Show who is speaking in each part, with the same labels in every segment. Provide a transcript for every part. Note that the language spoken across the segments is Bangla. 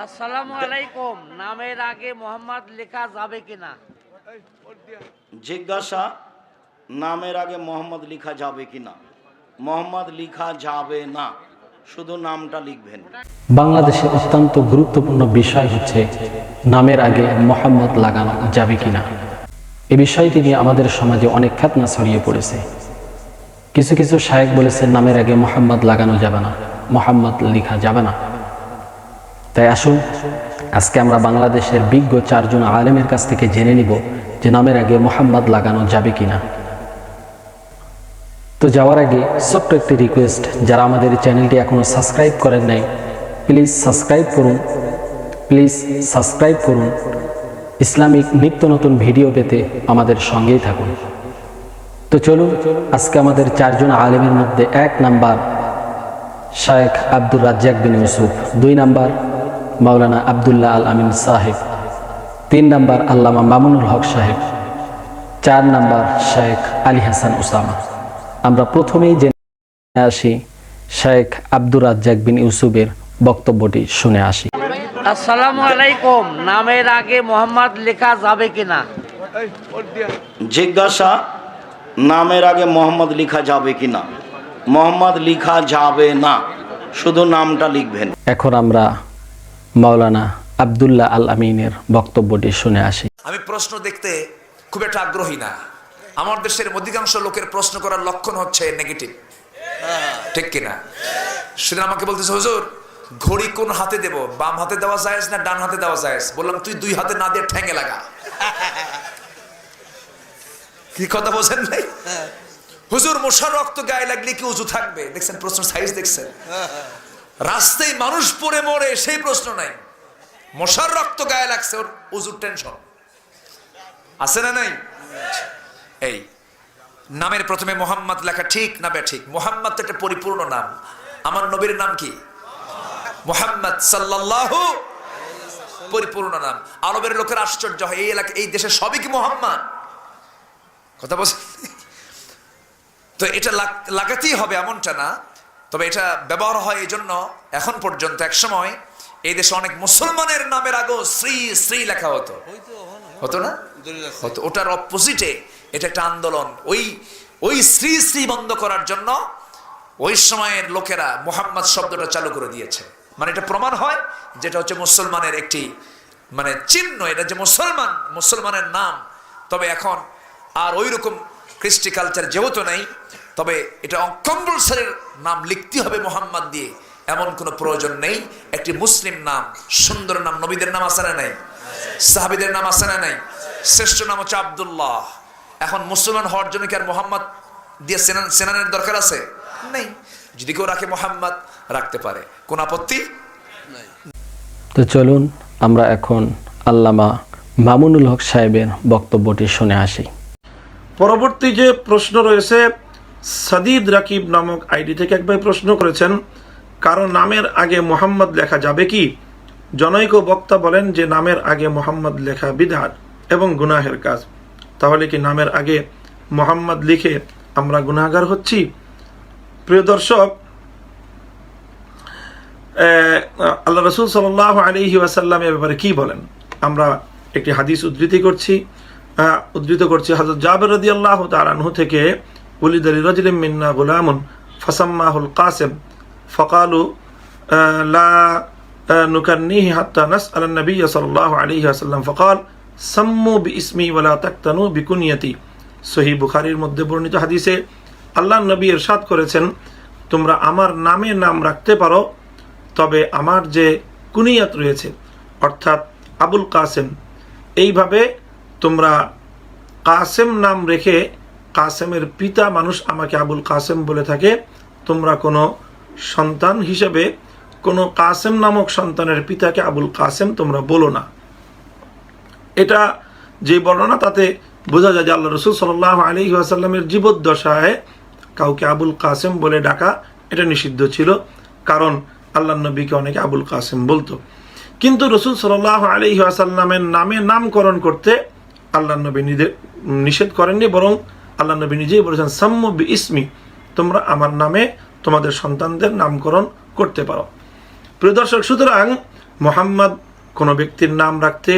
Speaker 1: আসসালামু আলাইকুম। নামের আগে মোহাম্মদ লেখা যাবে কিনা?
Speaker 2: জিজ্ঞাসা নামের আগে মোহাম্মদ লিখা যাবে কি না মোহাম্মদ লিখা যাবে না। শুধু নামটা লিখবেন।
Speaker 3: বাংলাদেশে অত্যন্ত গুরুত্বপূর্ণ বিষয় হচ্ছে নামের আগে মোহাম্মদ লাগানো যাবে কিনা? এ বিষয়টি নিয়ে আমাদের সমাজে অনেক খ্যাতনা ছড়িয়ে পড়েছে। কিছু কিছু শায়েক বলেছে নামের আগে মোহাম্মদ লাগানো যাবে না মোহাম্মদ লেখা যাবে না। তাই আসুন, আজকে আমরা বাংলাদেশের বিজ্ঞ চারজন আলেমের কাছ থেকে জেনে নিব যে নামের আগে মোহাম্মদ লাগানো যাবে কিনা। তো যাওয়ার আগে ছোট্ট একটি রিকোয়েস্ট যারা আমাদের চ্যানেলটি এখনও সাবস্ক্রাইব করেন নাই প্লিজ সাবস্ক্রাইব করুন প্লিজ সাবস্ক্রাইব করুন। ইসলামিক নিত্য নতুন ভিডিও পেতে আমাদের সঙ্গেই থাকুন। তো চলুন, আজকে আমাদের চারজন আলেমের মধ্যে এক নাম্বার, শায়েখ আব্দুর রাজ্জাক বিন ইউসুফ। দুই নাম্বার মাওলানা আবদুল্লাহ আল আমিন সাহেব তিন নাম্বার আল্লামা মামুনুল হক সাহেব চার নাম্বার শেখ আলী হাসান উসামা। আমরা প্রথমেই জেনে আসি শেখ আব্দুর রাজ্জাক বিন ইউসুফের বক্তব্যটি শুনে আসি।
Speaker 1: আসসালামু আলাইকুম নামের আগে মোহাম্মদ লেখা যাবে কিনা?
Speaker 2: জিজ্ঞাসা নামের আগে মোহাম্মদ লিখা যাবে কিনা? মোহাম্মদ লিখা যাবে না শুধু নামটা লিখবেন।
Speaker 3: এখন আমরা মাওলানা আবদুল্লাহ আল আমিনের বক্তব্যটি শুনে আসি।
Speaker 4: আমি প্রশ্ন দেখতে খুব একটা আগ্রহী না। আমার দেশের অধিকাংশ লোকের প্রশ্ন করার লক্ষণ হচ্ছে নেগেটিভ। ঠিক কিনা? সেদিন আমাকে বলতেছে, হুজুর, ঘড়ি কোন হাতে দেব? বাম হাতে দেওয়া যায় না ডান হাতে দেওয়া যায় বললাম, তুই দুই হাতে না দিয়ে ঠ্যাঙে লাগা। কি কথা বলছেন নাই হুজুর, মশার রক্ত গায়ে লাগলে কি উজু থাকবে? দেখছেন প্রশ্ন সাইজ দেখছেন। রাস্তায় মানুষ পড়ে মরে, সেই প্রশ্ন নাই। মশার রক্ত গায়ে লাগছে, ওর উজুর টেনশন। আছে না নাই? এই, নামের প্রথমে মোহাম্মদ লেখা ঠিক না ঠিক? মোহাম্মদ একটা পরিপূর্ণ নাম। আমার নবীর নাম কি? মোহাম্মদ সাল্লাল্লাহু পরিপূর্ণ নাম। আরবের লোকের আশ্চর্য হয়, এই এলাকা, এই দেশে সবই কি মোহাম্মদ? কথা বলছেন? তো এটা লাগ- লাগাতেই হবে এমনটা না। তবে এটা ব্যবহার হয় এই জন্য এখন পর্যন্ত এক সময় এই দেশে অনেক মুসলমানের নামের আগেও শ্রী শ্রী লেখা হতো। হতো না? হতো ওটার অপোজিটে এটা একটা আন্দোলন। ওই ওই শ্রী শ্রী বন্ধ করার জন্য ওই সময়ের লোকেরা মোহাম্মদ শব্দটা চালু করে দিয়েছে। মানে এটা প্রমাণ হয় যেটা হচ্ছে মুসলমানের একটি মানে চিহ্ন এটা যে মুসলমান মুসলমানের নাম। তবে এখন আর ওই রকম কৃষ্টি কালচার যেহেতু নেই তবে এটা কম্পালসারির নাম লিখতে হবে মোহাম্মদ দিয়ে। এমন কোনো প্রয়োজন নেই। একটি মুসলিম নাম সুন্দর নাম নবীদের নাম আছে না নাই? সাহাবিদের নাম আছে না নাই? শ্রেষ্ঠ নাম হচ্ছে আবদুল্লাহ। এখন মুসলমান হওয়ার জন্য কি আর মোহাম্মদ দিয়ে সেনান সেনানের দরকার আছে? নেই। যদি কেউ রাখে মোহাম্মদ রাখতে পারে। কোন আপত্তি?
Speaker 3: তো চলুন আমরা এখন আল্লামা মামুনুল হক সাহেবের বক্তব্যটি শুনে আসি।
Speaker 5: পরবর্তী যে প্রশ্ন রয়েছে সাদিদ রাকিব নামক আইডি থেকে এক ভাই প্রশ্ন করেছেন, কারও নামের আগে মোহাম্মদ লেখা যাবে কি? জনৈক বক্তা বলেন যে, নামের আগে মোহাম্মদ লেখা বিধাত এবং গুনাহের কাজ। তাহলে কি নামের আগে মোহাম্মদ লিখে আমরা গুনাহগার হচ্ছি? প্রিয় দর্শক আল্লাহ রসুল সাল্লাহ আলহি ওয়াসাল্লাম এ ব্যাপারে কি বলেন? আমরা একটি হাদিস উদ্ধৃতি করছি। উদ্ধৃত করছি হাজরত জাবের আল্লাহ তালানহু থেকে মিন্না গুলামুন ফসাম্মাহুল কাসেম ফকালু আহ, লা আহ, নুকান্নিহি হাত্তা নাস আলা নবী সাল্লাল্লাহু আলাইহি ওয়াসাল্লাম ফকাল সাম্মু বিইসমি ওয়ালা তাকতানু বিকুনিয়াতি। সহি বুখারীর মধ্যে বর্ণিত হাদিসে আল্লাহ নবী ইরশাদ করেছেন তোমরা আমার নামে নাম রাখতে পারো তবে আমার যে কুনিয়াত রয়েছে অর্থাৎ আবুল কাসেম এইভাবে তোমরা কাসেম নাম রেখে কাসেমের পিতা মানুষ আমাকে আবুল কাসেম বলে থাকে। তোমরা কোনো সন্তান হিসেবে কোনো কাসেম নামক সন্তানের পিতাকে আবুল কাসেম তোমরা বলো না। এটা যে বর্ণনা তাতে বোঝা যায় যে আল্লাহ রসুল সাল্লাহ আলী আসাল্লামের জীবদ্দশায় কাউকে আবুল কাসেম বলে ডাকা এটা নিষিদ্ধ ছিল, কারণ আল্লাহ নবীকে অনেকে আবুল কাসেম বলতো। কিন্তু রসুল সাল্লাহ আলী আসাল্লামের নামে নামকরণ করতে আল্লাহ নবী নিষেধ করেননি, বরং আল্লাহ নবী নিজেই বলেছেন সাম্য বি ইসমি তোমরা আমার নামে তোমাদের সন্তানদের নামকরণ করতে পারো। প্রিয় দর্শক, সুতরাং মোহাম্মদ কোনো ব্যক্তির নাম রাখতে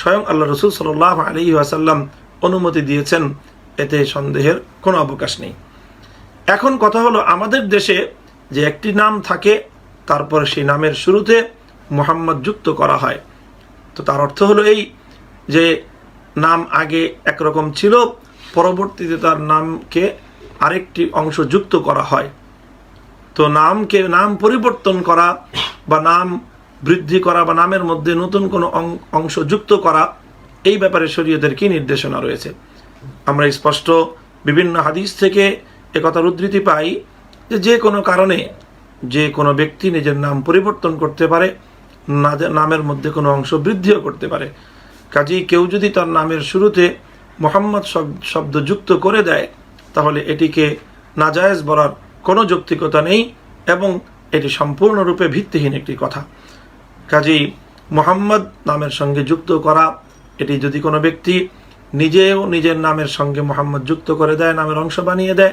Speaker 5: স্বয়ং আল্লাহ রসুল সাল আলী আসাল্লাম অনুমতি দিয়েছেন, এতে সন্দেহের কোনো অবকাশ নেই। এখন কথা হলো, আমাদের দেশে যে একটি নাম থাকে, তারপর সেই নামের শুরুতে মোহাম্মদ যুক্ত করা হয়। তো তার অর্থ হলো এই যে নাম আগে একরকম ছিল পরবর্তীতে তার নামকে আরেকটি অংশ যুক্ত করা হয়। তো নামকে, নাম পরিবর্তন করা বা নাম বৃদ্ধি করা বা নামের মধ্যে নতুন কোনো অংশ যুক্ত করা, এই ব্যাপারে শরীয়তের কি নির্দেশনা রয়েছে? আমরা স্পষ্ট বিভিন্ন হাদিস থেকে একথার উদ্ধৃতি পাই যে যে কোনো কারণে যে কোনো ব্যক্তি নিজের নাম পরিবর্তন করতে পারে নামের মধ্যে কোনো অংশ বৃদ্ধিও করতে পারে। কাজেই কেউ যদি তার নামের শুরুতে মোহাম্মদ শব- শব্দ যুক্ত করে দেয় তাহলে এটিকে নাজায়েজ বলার কোনো যৌক্তিকতা নেই এবং এটি সম্পূর্ণরূপে ভিত্তিহীন একটি কথা। কাজেই মোহাম্মদ নামের সঙ্গে যুক্ত করা এটি যদি কোনো ব্যক্তি নিজেও নিজের নামের সঙ্গে মোহাম্মদ যুক্ত করে দেয় নামের অংশ বানিয়ে দেয়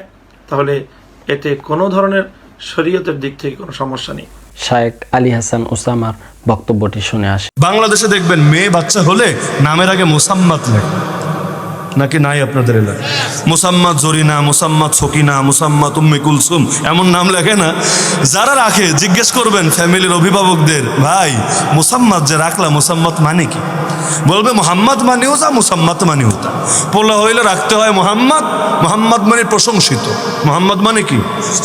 Speaker 5: তাহলে এতে কোনো ধরনের শরীয়তের দিক থেকে কোনো সমস্যা নেই।
Speaker 3: শায়েক আলী হাসান ওসামার বক্তব্যটি শুনে আসে।
Speaker 6: বাংলাদেশে দেখবেন মেয়ে বাচ্চা হলে নামের আগে মোসাম্মাত লেখে। নাকি নাই আপনাদের এলাকায়। মোসাম্মদ জরিনা, মোসাম্মদ সকিনা, মোসাম্মদ উম্মে কুলসুম, এমন নাম লেখে না। যারা রাখে, জিজ্ঞেস করবেন ফ্যামিলির অভিভাবকদের, ভাই, মোসাম্মদ যে রাখলা, মোসাম্মদ মানে কি? বলবে, মোহাম্মদ মানেও যা, মোসাম্মদ মানেও তা। পোলা হইলে রাখতে হয় মোহাম্মদ মোহাম্মদ মানে প্রশংসিত। মোহাম্মদ মানে কি?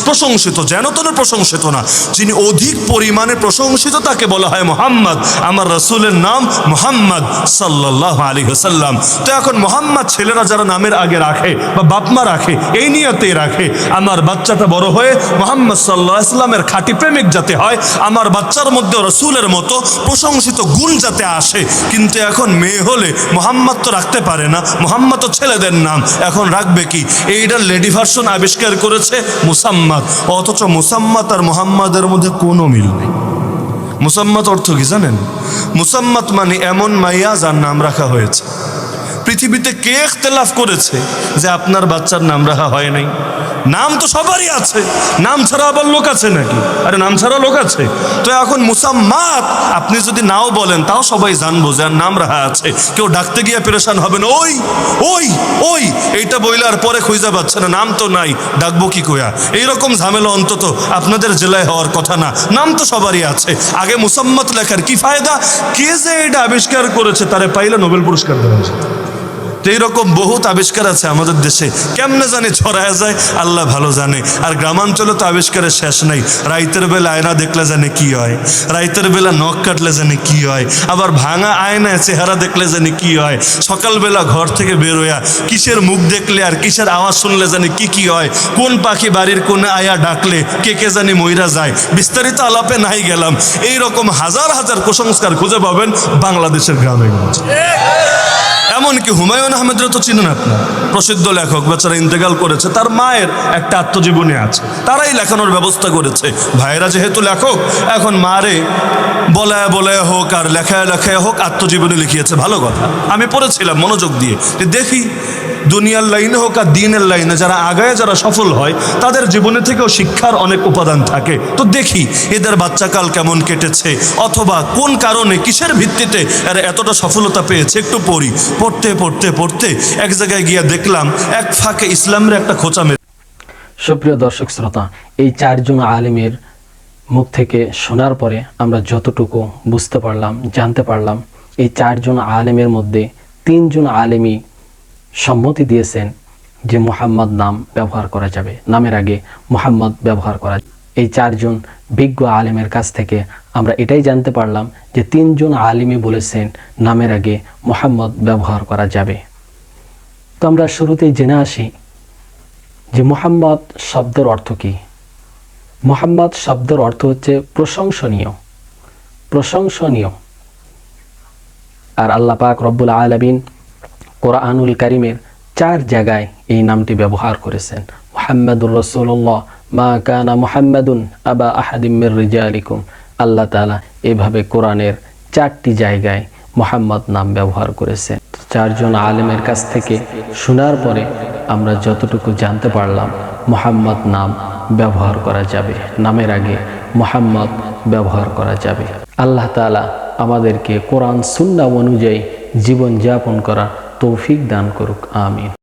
Speaker 6: প্রশংসিত, যেন তেন প্রশংসিত না। যিনি অধিক পরিমাণে প্রশংসিত, তাকে বলা হয় মোহাম্মদ। আমার রসুলের নাম মোহাম্মদ সাল্লাহ আলী হাসাল্লাম তো এখন মোহাম্মদ ছেলেরা যারা নামের আগে রাখে বা বাপমা রাখে, এই নিয়তেই রাখে। আমার বাচ্চাটা বড় হয়ে মোহাম্মদ সাল্লাহ ইসলামের খাঁটি প্রেমিক যাতে হয়, আমার বাচ্চার মধ্যে রসুলের মতো প্রশংসিত গুণ যাতে আসে। কিন্তু এখন মেয়ে হলে মোহাম্মদ তো রাখতে পারে না, মোহাম্মদ তো ছেলেদের নাম। এখন রাখবে কি? এইটার লেডি ভার্সন আবিষ্কার করেছে মুসাম্মাদ। অথচ মুসাম্মাদ আর মোহাম্মদের মধ্যে কোনো মিল নেই। মুসাম্মাত অর্থ কি জানেন? মুসাম্মাত মানে এমন মাইয়া যার নাম রাখা হয়েছে। পৃথিবীতে কে ইখতলাফ করেছে যে আপনার বাচ্চার নাম রাখা হয় নাই? নাম তো সবারই আছে। নাম ছাড়া আবার লোক আছে নাকি? আরে নাম ছাড়া লোক আছে। তো এখন মুসাম্মাত আপনি যদি নাও বলেন, তাও সবাই জানব যে আর নাম রাখা আছে। কেউ ডাকতে গিয়ে পেরেশান হবে না। ওই ওই ওই, এইটা বইলে আর পরে খুঁজে পাচ্ছে না। নাম তো নাই, ডাকবো কি কয়া এইরকম ঝামেলা অন্তত আপনাদের জেলায় হওয়ার কথা না। নাম তো সবারই আছে। আগে মুসাম্মত লেখার কি ফায়দা? কে যে এটা আবিষ্কার করেছে, তারে পাইলে নোবেল পুরস্কার দেওয়া তো এইরকম বহুত আবিষ্কার আছে আমাদের দেশে। কেমনে জানি ছড়ায় যায়, আল্লাহ ভালো জানে। আর গ্রামাঞ্চলে তো আবিষ্কারের শেষ নাই। রাইতের বেলা আয়না দেখলে জানে কি হয়। রাইতের বেলা নখ কাটলে জানে কি হয়। আবার ভাঙা আয়নায় চেহারা দেখলে জানে কি হয়। সকালবেলা ঘর থেকে বেরোয়া কিসের মুখ দেখলে আর কিসের আওয়াজ শুনলে জানে কি কি হয়। কোন পাখি বাড়ির কোনে আয়া ডাকলে কে কে জানি ময়রা যায়। বিস্তারিত আলাপে নাই গেলাম। এই রকম হাজার হাজার কুসংস্কার খুঁজে পাবেন বাংলাদেশের গ্রামে এমনকি হুমায়ুন আহমেদের তো চিনেন আপনার। প্রসিদ্ধ লেখক বেচারা ইন্তেকাল করেছে, তার মায়ের একটা আত্মজীবনী আছে। তারাই লেখানোর ব্যবস্থা করেছে। ভাইয়েরা যেহেতু লেখক, এখন মারে বলায় বলায় হোক আর লেখায় লেখায় হোক আত্মজীবনী লিখিয়েছে। ভালো কথা। আমি পড়েছিলাম মনোযোগ দিয়ে। দেখি দুনিয়ার লাইনে হোক আর দিনের লাইনে যারা আগায়, যারা সফল হয়, তাদের জীবনে থেকেও শিক্ষার অনেক উপাদান থাকে। তো দেখি, এদের বাচ্চাকাল কেমন কেটেছে? অথবা কোন কারণে, কিসের ভিত্তিতে এরা এতটা সফলতা পেয়েছে? একটু পড়ি। পড়তে পড়তে পড়তে এক জায়গায় গিয়ে দেখলাম, এক ফাঁকে ইসলামের একটা খোঁচা মেরে
Speaker 3: সুপ্রিয় দর্শক শ্রোতা, এই চারজন আলেমের মুখ থেকে শোনার পরে আমরা যতটুকু বুঝতে পারলাম, জানতে পারলাম, এই চারজন আলেমের মধ্যে তিনজন আলেমই সম্মতি দিয়েছেন যে মোহাম্মদ নাম ব্যবহার করা যাবে। নামের আগে মোহাম্মদ ব্যবহার করা এই চারজন বিজ্ঞ আলিমের কাছ থেকে আমরা এটাই জানতে পারলাম যে তিনজন আলিমই বলেছেন নামের আগে মোহাম্মদ ব্যবহার করা যাবে। তো আমরা শুরুতেই জেনে আসি যে মোহাম্মদ শব্দের অর্থ কি। মোহাম্মদ শব্দের অর্থ হচ্ছে প্রশংসনীয়। প্রশংসনীয়। আর আল্লাহ পাক রব্বুল আলমিন কোরআনুল করিমের চার জায়গায় এই নামটি ব্যবহার করেছেন। মোহাম্মদুর রসুল্লাহ মা কানা মোহাম্মদুন আবা আহাদিমের রিজালিকুম। আল্লাহ তালা এভাবে কোরআনের চারটি জায়গায় মোহাম্মদ নাম ব্যবহার করেছেন। চারজন আলেমের কাছ থেকে শোনার পরে আমরা যতটুকু জানতে পারলাম, মোহাম্মদ নাম ব্যবহার করা যাবে। নামের আগে মোহাম্মদ ব্যবহার করা যাবে। আল্লাহ তালা আমাদেরকে কোরআন সুন্না অনুযায়ী জীবনযাপন করার তৌফিক দান করুক আমিন।